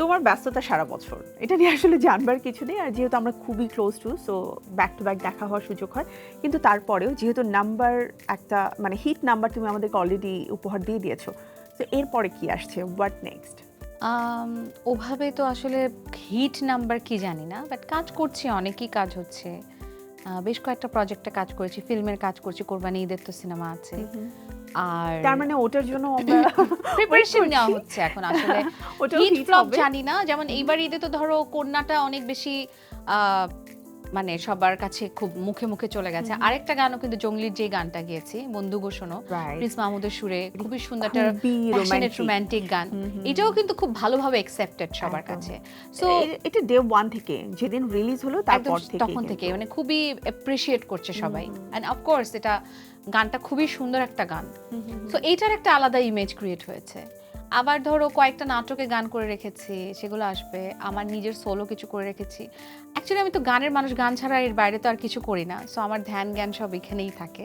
তোমার ব্যস্ততা সারা বছর। এটা নিয়ে আসলে জানবার কিছু নেই। আর যেহেতু আমরা খুবই close to so back to back দেখা হওয়ার সুযোগ হয়। কিন্তু তারপরেও যেহেতু নাম্বার একটা মানে হিট নাম্বার তুমি আমাদেরকে অলরেডি উপহার দিয়ে দিয়েছ তো এরপরে কি আসছে? হোয়াট নেক্সট ওভাবে তো আসলে হিট নাম্বার কি জানি না বাট কাজ করছি অনেকই কাজ হচ্ছে। বেশ কয়েকটা প্রজেক্টে কাজ করেছি ফিল্মের কাজ করছি কোরবানি ঈদের তো সিনেমা আছে। আর তার মানে ওটার জন্য আমরা প্রিপারেশন নেওয়া হচ্ছে এখন আসলে। ওটা হিট ফ্লপ জানি না যেমন এইবার ঈদে তো ধরো কন্যাটা অনেক বেশি আহ, মানে সবার কাছে খুব মুখে মুখে চলে গেছে। আরেকটা গানও কিন্তু জঙ্গলির যে গানটা গিয়েছি বন্ধু গো শোনো প্রিন্স মাহমুদের সুরে খুবই সুন্দর একটা রোমান্টিক গান। এটাও কিন্তু খুব ভালোভাবে অ্যাকসেপ্টেড সবার কাছে। সো এটা ডে ওয়ান থেকে যেদিন রিলিজ হলো তারপর থেকে তখন থেকে মানে খুবই অ্যাপ্রিসিয়েট করছে সবাই। অ্যান্ড অফকোর্স এটা গানটা খুবই সুন্দর একটা গান। তো এইটার একটা আলাদা ইমেজ ক্রিয়েট হয়েছে। আবার ধরো কয়েকটা নাটকে গান করে রেখেছি সেগুলো আসবে। আমার নিজের সোলো কিছু করে রেখেছি। অ্যাকচুয়ালি আমি তো গানের মানুষ গান ছাড়া এর বাইরে তো আর কিছু করি না। সো আমার ধ্যান জ্ঞান সব এখানেই থাকে।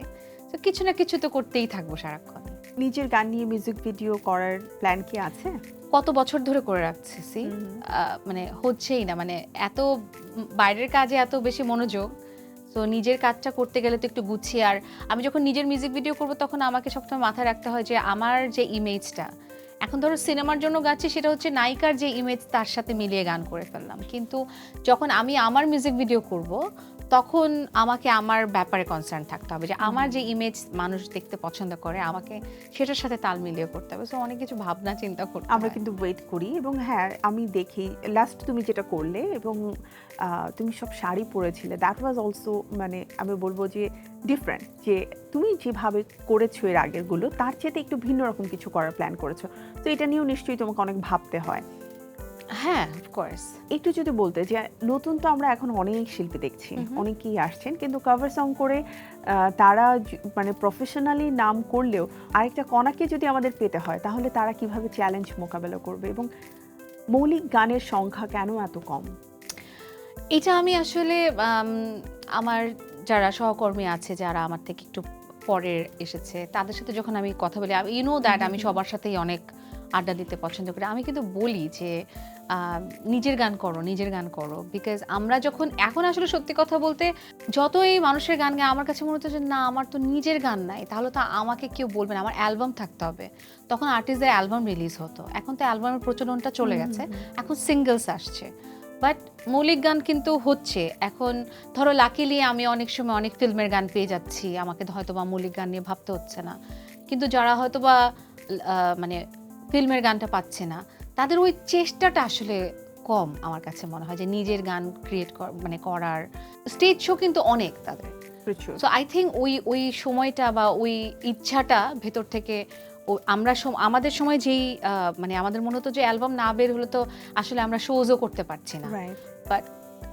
তো কিছু না কিছু তো করতেই থাকব সারাক্ষণ। নিজের গান নিয়ে মিউজিক ভিডিও করার প্ল্যান কি আছে? কত বছর ধরে করে রাখছি সি মানে হচ্ছেই না। মানে এত বাইরের কাজে এত বেশি মনোযোগ। তো নিজের কাজটা করতে গেলে তো একটু গুছিয়ে আর আমি যখন নিজের মিউজিক ভিডিও করব তখন আমাকে সবসময় মাথায় রাখতে হয় যে আমার যে ইমেজটা এখন ধরো সিনেমার জন্য গাচ্ছি, সেটা হচ্ছে নায়িকার যে ইমেজ তার সাথে মিলিয়ে গান করে ফেললাম। কিন্তু যখন আমি আমার মিউজিক ভিডিও করব তখন আমাকে আমার ব্যাপারে কনসার্ন থাকতে হবে যে আমার যে ইমেজ মানুষ দেখতে পছন্দ করে আমাকে সেটার সাথে তাল মিলিয়ে করতে হবে। সো অনেক কিছু ভাবনা চিন্তা করতে আমরা কিন্তু ওয়েট করি এবং হ্যাঁ আমি দেখি। লাস্ট তুমি যেটা করলে এবং তুমি সব শাড়ি পরেছিলে দ্যাট ওয়াজ অলসো মানে আমি বলব যে ডিফারেন্ট যে তুমি যেভাবে করেছ এর আগেরগুলো তার চেয়ে একটু ভিন্ন রকম কিছু করার প্ল্যান করেছ। তো এটা নিয়েও নিশ্চয়ই তোমাকে অনেক ভাবতে হয়। হ্যাঁ অফকোর্স একটু যদি বলতে যে নতুন তো আমরা এখন অনেক শিল্পী দেখছি অনেকেই আসছেন কিন্তু কভার সং করে তারা মানে প্রফেশনালি নাম করলেও আরেকটা কণাকে যদি আমাদের পেতে হয় তাহলে তারা কীভাবে চ্যালেঞ্জ মোকাবেলা করবে এবং মৌলিক গানের সংখ্যা কেন এত কম? এটা আমি আসলে আমার যারা সহকর্মী আছে যারা আমার থেকে একটু পরে এসেছে তাদের সাথে যখন আমি কথা বলি ইউ নো দ্যাট আমি সবার সাথেই অনেক আড্ডা দিতে পছন্দ করি। আমি কিন্তু বলি যে নিজের গান করো নিজের গান করো। বিকজ আমরা যখন এখন আসলে সত্যি কথা বলতে যতই মানুষের গান গায় আমার কাছে মনে হতো যে না আমার তো নিজের গান নাই। তাহলে তো আমাকে কেউ বলবে না আমার অ্যালবাম থাকতে হবে। তখন আর্টিস্টদের অ্যালবাম রিলিজ হতো। এখন তো অ্যালবামের প্রচলনটা চলে গেছে। এখন সিঙ্গেলস আসছে। বাট মৌলিক গান কিন্তু হচ্ছে। এখন ধরো লাকিলি আমি অনেক সময় অনেক ফিল্মের গান পেয়ে যাচ্ছি। আমাকে হয়তো বা মৌলিক গান নিয়ে ভাবতে হচ্ছে না। কিন্তু যারা হয়তো বা মানে ফিল্মের গানটা পাচ্ছে না তাদের ওই চেষ্টাটা আসলে কম আমার কাছে মনে হয় যে নিজের গান ক্রিয়েট মানে করার স্টেজ শো কিন্তু অনেক তাদের। সো আই থিঙ্ক ওই ওই সময়টা বা ওই ইচ্ছাটা ভেতর থেকে আমরা আমাদের সময় যেই মানে আমাদের মনে হতো যে অ্যালবাম না বের হলে তো আসলে আমরা শোজও করতে পারছি না। বাট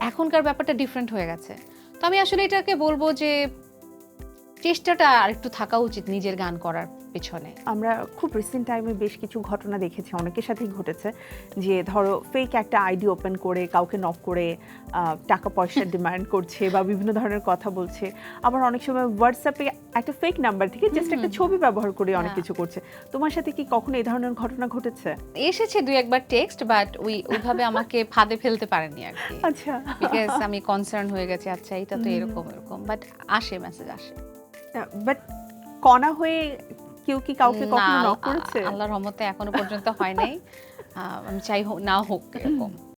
এখনকার ব্যাপারটা ডিফারেন্ট হয়ে গেছে। তো আমি আসলে এটাকে বলব যে চেষ্টাটা আর একটু থাকা উচিত নিজের গান করার পেছনে। আমরা খুব রিসেন্ট টাইমে বেশ কিছু ঘটনা দেখেছি অনেকের সাথেই ঘটেছে যে ধরো ফেক একটা আইডি ওপেন করে কাউকে নক করে টাকা পয়সা ডিমান্ড করছে বা বিভিন্ন ধরনের কথা বলছে। আবার অনেক সময় হোয়াটসঅ্যাপে একটা ফেক নাম্বার থেকে জাস্ট একটা ছবি ব্যবহার করে অনেক হ্যাঁ। কিছু করছে। তোমার সাথে কি কখনো এই ধরনের ঘটনা ঘটেছে? এসেছে দুই একবার টেক্সট বাট ওই ওইভাবে আমাকে ফাঁদে ফেলতে পারেনি আর কি। আচ্ছা। বিকজ আমি কনসার্ন হয়ে গেছি আচ্ছা এটা তো এরকম এরকম বাট আসে মেসেজ আসে। বাট কণা হয়ে কেউ কি কাউকে কখনো নক করেছে? আল্লাহর রহমতে এখনও পর্যন্ত হয় নাই। আহ, আমি চাই হোক না হোক এরকম।